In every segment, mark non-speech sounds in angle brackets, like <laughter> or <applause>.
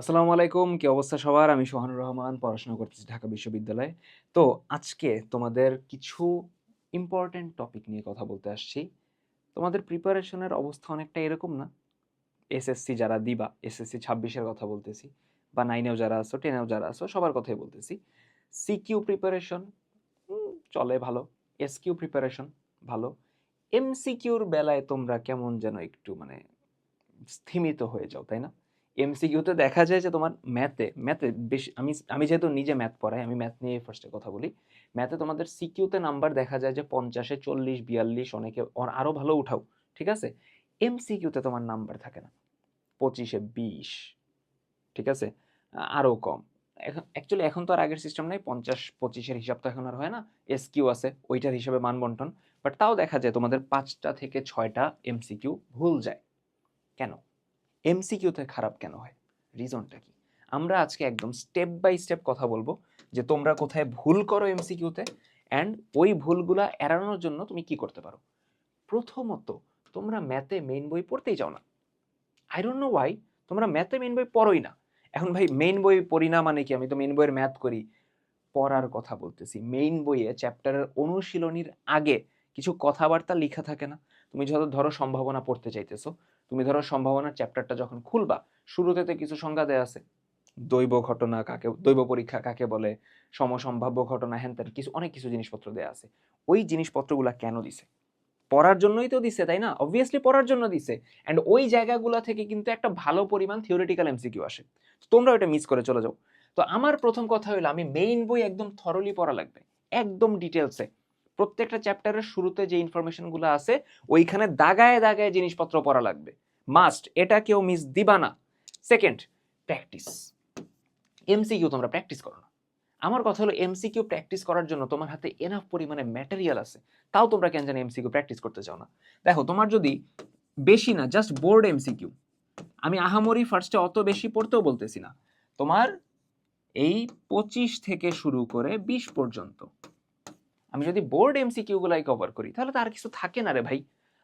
আসসালামু আলাইকুম, কি অবস্থা সবার? আমি সোহানুর রহমান, পড়াশোনা করতেছি ঢাকা বিশ্ববিদ্যালয়ে। তো আজকে তোমাদের কিছু ইম্পর্টেন্ট টপিক নিয়ে কথা বলতে আসছি। তোমাদের প্রিপারেশনের অবস্থা অনেকটা এরকম না? এসএসসি যারা দিবা এসএসসি ছাব্বিশের কথা বলতেছি, বা নাইনেও যারা আসো টেনেও যারা আছো, সবার কথাই বলতেছি। সিকিউ প্রিপারেশন চলে ভালো। এসকিউ প্রিপারেশন ভালো। এমসিকিউর বেলায় তোমরা কেমন যেন একটু মানে স্থিমিত হয়ে যাও, তাই না? এমসিকিউতে দেখা যায় যে তোমার ম্যাথে ম্যাথে বেশি, আমি আমি যেহেতু নিজে ম্যাথ পড়াই, আমি ম্যাথ নিয়ে ফার্স্টে কথা বলি। ম্যাথে তোমাদের সিকিউতে নাম্বার দেখা যায় যে পঞ্চাশে চল্লিশ, বিয়াল্লিশ, অনেকে আরও ভালো উঠাও, ঠিক আছে? এমসিকিউতে তোমার নাম্বার থাকে না, পঁচিশে বিশ, ঠিক আছে? আরও কম। এখন অ্যাকচুয়ালি এখন তো আর আগের সিস্টেম নাই, পঞ্চাশ, পঁচিশের হিসাব তো এখন আর হয় না এস কিউ আছে, ওইটার হিসাবে মান বন্টন বাট তাও দেখা যায় তোমাদের পাঁচটা থেকে ছয়টা এমসিকিউ ভুল যায়। কেন? এমসিকিউতে খারাপ কেন হয়? রিজনটা কি? আমরা আজকে একদম স্টেপ বাই স্টেপ কথা বলব যে তোমরা কোথায় ভুল করো এমসিকিউতে অ্যান্ড ওই ভুলগুলা এড়ানোর জন্য তুমি কি করতে পারো? প্রথমত, তোমরা ম্যাথে মেইন বই পড়তেই চাও না। আই ডোন্ট নো ওয়াই তোমরা ম্যাথে মেইন বই পড়োই না। এখন ভাই মেইন বই পড়ি না মানে কি? আমি তো মেইন বইয়ের ম্যাথ করি। পড়ার কথা বলতেছি। মেইন বইয়ে চ্যাপ্টারের অনুশীলনীর আগে কিছু কথাবার্তা লেখা থাকে না। তুমি যত ধরো সম্ভাবনা পড়তে চাইতেছো, তুমি ধরো সম্ভাবনার চ্যাপ্টারটা যখন খুলবা, শুরুতে তো কিছু সংজ্ঞা দেয়া আছে। দৈব ঘটনা কাকে, দৈব পরীক্ষা কাকে বলে, সমসম্ভাব্য ঘটনা, হ্যান ত্যান, কিছু, অনেক কিছু জিনিসপত্র দেয়া আছে। ওই জিনিসপত্রগুলা কেন দিছে? পড়ার জন্যই তো দিছে, তাই না? অবভিয়াসলি পড়ার জন্য দিছে। অ্যান্ড ওই জায়গাগুলো থেকে কিন্তু একটা ভালো পরিমাণ থিওরিটিক্যাল এমসিকিউ আসে। তোমরা ওটা মিস করে চলে যাও। তো আমার প্রথম কথা হলো আমি মেইন বই একদম থরলি পড়া লাগবে। একদম ডিটেলসে প্রত্যেকটা চ্যাপ্টারের শুরুতে যে ইনফরমেশনগুলো আছে, ওইখানে দাগায় দাগায় জিনিসপত্র পড়া লাগবে। মাস্ট এটা কেউ মিস দিবা না। সেকেন্ড প্র্যাকটিস এমসিকিউ তোমরা প্র্যাকটিস করো না। আমার কথা হলো এমসিকিউ প্র্যাকটিস করার জন্য তোমার হাতে এনাফ পরিমাণে ম্যাটেরিয়াল আছে। তাও তোমরা কেন জানি এমসিকিউ প্র্যাকটিস করতে চাও না। দেখো, তোমার যদি বেশি না জাস্ট বোর্ড এমসিকিউ আমি আহামরি ফার্স্টে অত বেশি পড়তেও বলতেছি না। তোমার এই পঁচিশ থেকে শুরু করে বিশ পর্যন্ত। আমি যদি বোর্ড এমসিকিউগুলাই কভার করি, তাহলে তার কিছু থাকে না রে ভাই।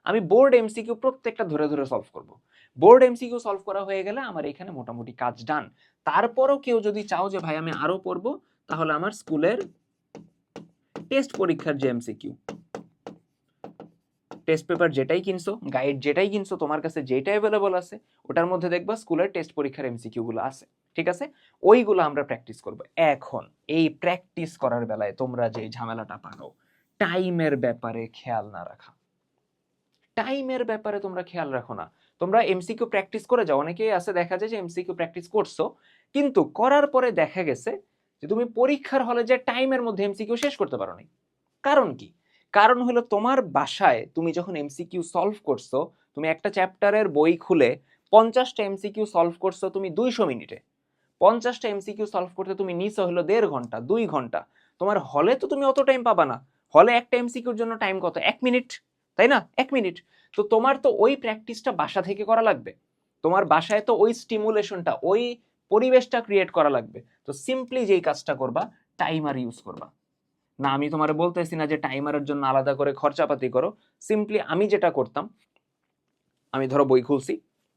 আমি বোর্ড এমসিকিউ প্রত্যেকটা ধরে ধরে সলভ করব। বোর্ড এমসিকিউ সলভ করা হয়ে গেলে আমার এখানে মোটামুটি কাজ ডান তারপরও কেউ যদি চাও যে ভাই আমি আরও পড়ব, তাহলে আমার স্কুলের টেস্ট পরীক্ষার যে এমসিকিউ টেস্ট পেপার যেটাই কিনছো গাইড যেটাই কিনছো, তোমার কাছে যেটা অ্যাভেলেবল আছে, ওটার মধ্যে দেখবা স্কুলের টেস্ট পরীক্ষার এমসিকিউ গুলো আছে, ঠিক আছে? ওইগুলো আমরা প্র্যাকটিস করব। এখন এই প্র্যাকটিস করার বেলায় তোমরা যে ঝামেলাটা পাও টাইমের ব্যাপারে খেয়াল না রাখা। টাইমের ব্যাপারে তোমরা খেয়াল রাখো না। তোমরা এমসিকিউ প্র্যাকটিস করে যাও, অনেকেই আছে দেখা যায় যে এমসিকিউ প্র্যাকটিস করছ, কিন্তু করার পরে দেখা গেছে যে তুমি পরীক্ষার হলে যে টাইমের মধ্যে এমসিকিউ শেষ করতে পারো নাই। কারণ কি? কারণ হলো তোমার বাসায় তুমি যখন এমসিকিউ সলভ করছ, তুমি একটা চ্যাপ্টারের বই খুলে পঞ্চাশটা এমসিকিউ সলভ করছ তুমি দুইশো মিনিটে। পঞ্চাশটা এমসিকিউ সলভ করতে তুমি নিছো হলো দেড় ঘণ্টা, দুই ঘণ্টা। তোমার হলে তো তুমি অত টাইম পাবা না। হলে একটা এমসিকিউর জন্য টাইম কত? এক মিনিট, তাই না? এক মিনিট। তো তোমার তো ওই প্র্যাকটিসটা বাসা থেকে করা লাগবে। তোমার বাসায় তো ওই স্টিমুলেশনটা ওই পরিবেশটা ক্রিয়েট করা লাগবে। তো সিম্পলি যেই কাজটা করবা টাইমার ইউজ করবা। না, আমি তোমার বলতেছি না যে টাইমারের জন্য আলাদা করে খরচাপাতি করো। সিম্পলি আমি যেটা করতাম, আমি ধরো বই খুলছি,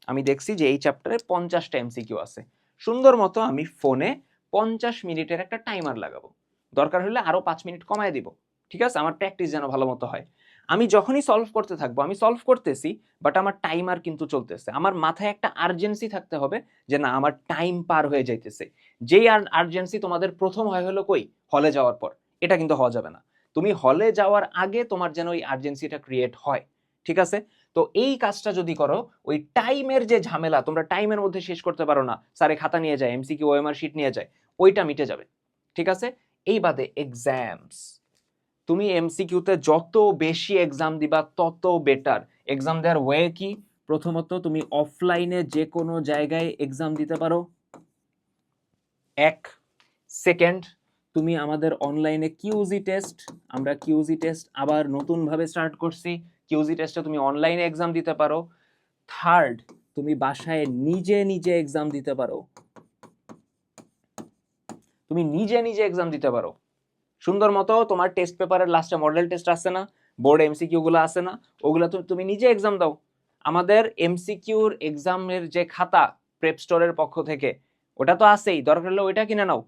আমি দেখছি যে এই চ্যাপ্টারে পঞ্চাশটা এমসিকিউ আছে। সুন্দর মতো আমি ফোনে পঞ্চাশ মিনিটের একটা টাইমার লাগাবো। দরকার হলে আরও পাঁচ মিনিট কমায় দিব। ঠিক আছে? আমার প্র্যাকটিস যেন ভালো মতো হয়। আমি যখনই সলভ করতে থাকব, আমি সলভ করতেছি বাট আমার টাইমার কিন্তু চলতেছে। আমার মাথায় একটা আর্জেন্সি থাকতে হবে যে না, আমার টাইম পার হয়ে যাইতেছে। যেই আর আর্জেন্সি তোমাদের প্রথম হয় হলো কই? হলে যাওয়ার পর। এটা কিন্তু হওয়া যাবে না। তুমি হলে যাওয়ার আগে তোমার যেন ওই আর্জেন্সিটা ক্রিয়েট হয়, ঠিক আছে? তো এই কাজটা যদি করো, ওই টাইমের যে ঝামেলা, তোমরা টাইমের মধ্যে শেষ করতে পারো না স্যারে খাতা নিয়ে যায় এমসিকিউ ওএমআর শিট নিয়ে যায়, ওইটা মিটে যাবে, ঠিক আছে? এই বাদে এক্সামস তুমি এমসিকিউতে যত বেশি এক্সাম দিবা, তত বেটার এক্সাম দেওয়ার ওয়ে কি? প্রথমত, তুমি অফলাইনে যে কোনো জায়গায় এক্সাম দিতে পারো। এক সেকেন্ড তুমি আমাদের অনলাইনে কিউজি টেস্ট আমরা কিউজি টেস্ট আবার নতুনভাবে স্টার্ট করছি। কিউজি টেস্টে তুমি অনলাইনে এক্সাম দিতে পারো। থার্ড তুমি বাসায় নিজে নিজে এক্সাম দিতে পারো। তুমি নিজে নিজে এক্সাম দিতে পারো। সুন্দর মতো তোমার টেস্ট পেপারের লাস্টে মডেল টেস্ট আসছে না বোর্ড এমসিকিউ গুলো আসে না, ওগুলো তুমি নিজে এক্সাম দাও। আমাদের এমসিকিউর এক্সামের যে খাতা প্রেপ স্টোরের পক্ষ থেকে, ওটা তো আছেই, দরকার হলে ওইটা কিনে নাও।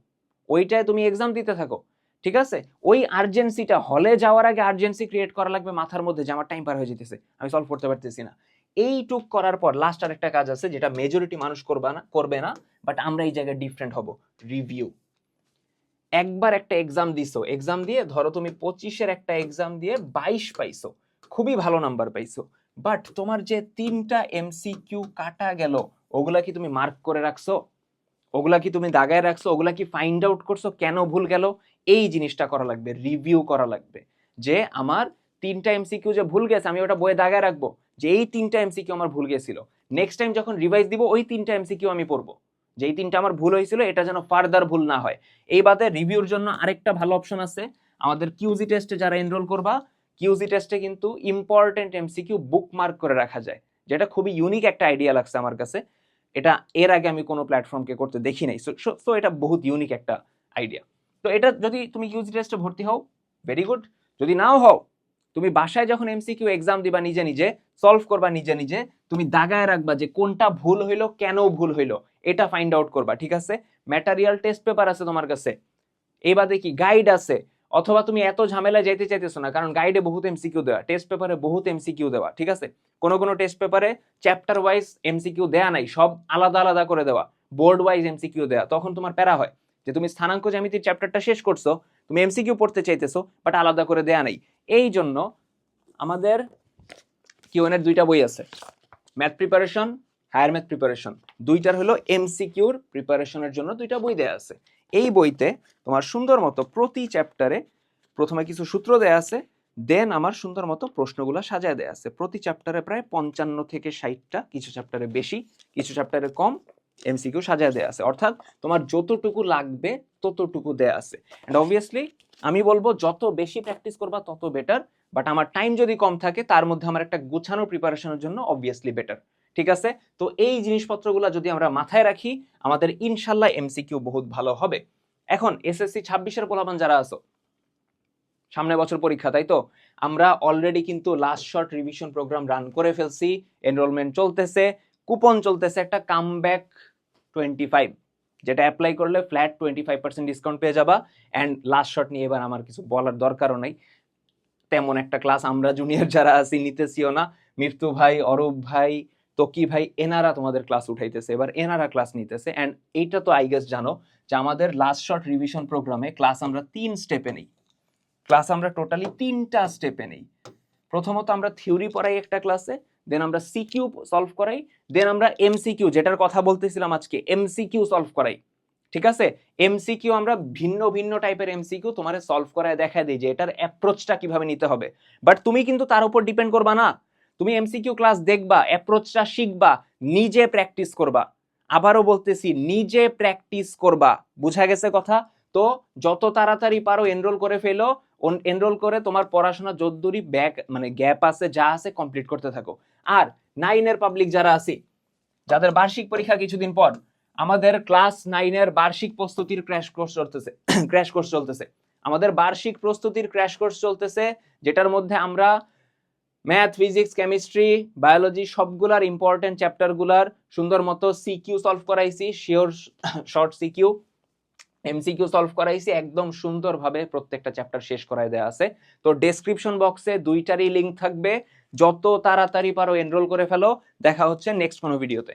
ওইটায় তুমি এক্সাম দিতে থাকো, ঠিক আছে? ওই আর্জেন্সিটা হলে যাওয়ার আগে আর্জেন্সি ক্রিয়েট করা লাগবে মাথার মধ্যে যে আমার টাইম পার হয়ে যেতেছে, আমি সলভ করতে পারতেছি না। এইটুক করার পর লাস্ট আর একটা কাজ আছে যেটা মেজরিটি মানুষ করবে না করবে না বাট আমরা এই জায়গায় ডিফারেন্ট হব রিভিউ একবার একটা এক্সাম দিছো এক্সাম দিয়ে ধরো তুমি পঁচিশের একটা এক্সাম দিয়ে বাইশ পাইছো, খুবই ভালো নাম্বার পাইছো বাট তোমার যে তিনটা এমসিকিউ কাটা গেল, ওগুলা কি তুমি মার্ক করে রাখছো? ওগুলা কি তুমি দাগায় রাখছো? ওগুলা কি ফাইন্ড আউট করছ? কেন ভুল গেল? এই জিনিসটা করা লাগবে রিভিউ করা লাগবে। যে আমার তিনটা এমসিকিউ যে ভুল গেছে, আমি ওটা বইয়ে দাগায় রাখব। যে এই তিনটা এমসিকিউ আমার ভুল গেছিল। নেক্সট টাইম যখন রিভাইজ দিব, ওই তিনটা এমসিকিউ আমি পড়ব। যে এই তিনটা আমার ভুল হয়েছিল, এটা যেন ফার্দার ভুল না হয়। এই বাদে রিভিউর জন্য আরেকটা ভালো অপশন আছে। আমাদের কিউজি টেস্টে যারা এনরোল করবা কিউজি টেস্টে কিন্তু ইম্পর্টেন্ট এমসিকিউ বুক মার্ক করে রাখা যায়। যেটা খুবই ইউনিক একটা আইডিয়া লাগছে আমার কাছে। এটা এর আগে আমি কোনো প্ল্যাটফর্মকে করতে দেখি নাই। সো এটা বহুত ইউনিক একটা আইডিয়া তো এটা যদি তুমি ইউজি টেস্টে ভর্তি হও ভেরি গুড যদি নাও হও, তুমি বাসায় যখন এমসি এমসিকিউ এক্সাম দিবা নিজে নিজে সলভ করবা নিজে নিজে, তুমি দাগায় রাখবা যে কোনটা ভুল হইল, কেন ভুল হইল, এটা ফাইন্ড আউট করবা, ঠিক আছে? ম্যাটারিয়াল টেস্ট পেপার আছে তোমার কাছে। এই বাদে কি গাইড আছে অথবা তুমি এত ঝামেলায় যেতে চাইতেছো না, কারণ গাইডে বহুত এমসিকিউ দেওয়া টেস্ট পেপারে বহুত এমসিকিউ দেওয়া, ঠিক আছে? কোনো কোনো টেস্ট পেপারে চ্যাপ্টার ওয়াইজ এমসিকিউ দেয়া নাই, সব আলাদা আলাদা করে দেওয়া বোর্ড ওয়াইজ এমসিকিউ দেওয়া তখন তোমার প্যারা হয় যে তুমি স্থানাঙ্ক জ্যামিতির চ্যাপ্টারটা শেষ করছ, তুমি এমসিকিউ পড়তে চাইতেছো বাট আলাদা করে দেয়া নাই। এই জন্য আমাদের কিউএনের দুইটা বই আছে। Math preparation higher math preparation দুইটার হলো এমসিকিউর প্রিপারেশনের জন্য দুইটা বই দেয়া আছে। এই বইতে তোমার সুন্দর মতো প্রতি চ্যাপ্টারে প্রথমে কিছু সূত্র দেয়া আছে দেন আমার সুন্দর মতো প্রশ্নগুলো সাজায় দেয়া আছে। প্রতি চ্যাপ্টারে প্রায় পঞ্চান্ন থেকে ষাটটা, কিছু চ্যাপ্টারে বেশি, কিছু চ্যাপ্টারে কম এমসিকিউ সাজায় দেয়া আছে। অর্থাৎ তোমার যতটুকু লাগবে ততটুকু দেয়া আছে। অ্যান্ড অবভিয়াসলি আমি বলব যত বেশি প্র্যাকটিস করবা তত বেটার বাট আমার টাইম যদি কম থাকে, তার মধ্যে আমার একটা গুছানো প্রিপারেশনের জন্য অবভিয়াসলি বেটার ঠিক আছে? তো এই জিনিসপত্রগুলো যদি আমরা মাথায় রাখি, আমাদের ইনশাল্লাহ এমসিকিউ বহুত ভালো হবে। এখন এসএসসি ছাব্বিশের পোলাপান যারা আছো সামনে বছর পরীক্ষা, তাই তো? আমরা অলরেডি কিন্তু last short revision program run করে ফেলছি এনরোলমেন্ট চলতেছে কুপন চলতেছে, একটা কামব্যাক টোয়েন্টি ফাইভ যেটা অ্যাপ্লাই করলে flat twenty five percent discount পেয়ে যাবা অ্যান্ড লাস্ট শট নিয়ে এবার আমার কিছু বলার দরকারও নেই। তেমন একটা ক্লাস আমরা জুনিয়র যারা আছি, নিতেছিও না। মৃত্যু ভাই, অরূপ ভাই তকি ভাই, এনারা তোমাদের ক্লাস উঠাইতেছে, এবার এনারা ক্লাস নিতেছে অ্যান্ড এইটা তো আই গেস জানো যে আমাদের লাস্ট শর্ট রিভিশন প্রোগ্রামে ক্লাস আমরা তিন স্টেপে নেই। ক্লাস আমরা টোটালি তিনটা স্টেপে নেই। প্রথমত আমরা থিওরি পড়াই একটা ক্লাসে দেন আমরা সিকিউ সলভ করাই দেন আমরা এমসিকিউ যেটার কথা বলতেছিলাম আজকে এমসিকিউ সলভ করাই। ঠিক আছে? এমসিকিউ আমরা ভিন্ন ভিন্ন টাইপের এমসিকিউ তোমার সলভ করায় দেখা দিই যে এটার অ্যাপ্রোচটা কীভাবে নিতে হবে। বাট তুমি কিন্তু তার উপর ডিপেন্ড করবা না। তুমি এমসিকিউ ক্লাস দেখবা অ্যাপ্রোচটা শিখবা, নিজে প্র্যাকটিস করবা। আবারও বলতেছি, নিজে প্র্যাকটিস করবা। বুঝা গেছে কথা? তো যত তাড়াতাড়ি পারো এনরোল করে ফেলো এনরোল করে তোমার পড়াশোনা যদ্দুরি ব্যাক মানে গ্যাপ আছে, যা আছে কমপ্লিট করতে থাকো। আর নাইনের পাবলিক যারা আছে, যাদের বার্ষিক পরীক্ষা কিছুদিন পর, আমাদের ক্লাস নাইনের বার্ষিক প্রস্তুতির ক্র্যাশ কোর্স চলতেছে <coughs> ক্র্যাশ কোর্স চলতেছে। আমাদের বার্ষিক প্রস্তুতির ক্র্যাশ কোর্স চলতেছে, যেটার মধ্যে আমরা ম্যাথ, ফিজিক্স, কেমিস্ট্রি, বায়োলজি সবগুলার ইম্পর্টেন্ট চ্যাপ্টারগুলার সুন্দর মতো সিকিউ সলভ করাইছি sure short CQ MCQ solve করাইছি, একদম সুন্দরভাবে প্রত্যেকটা চ্যাপ্টার শেষ করাই দেওয়া আছে। তো ডেসক্রিপশন বক্সে দুইটারই লিঙ্ক থাকবে। যত তাড়াতাড়ি পারো এনরোল করে ফেলো। দেখা হচ্ছে নেক্সট কোনো ভিডিওতে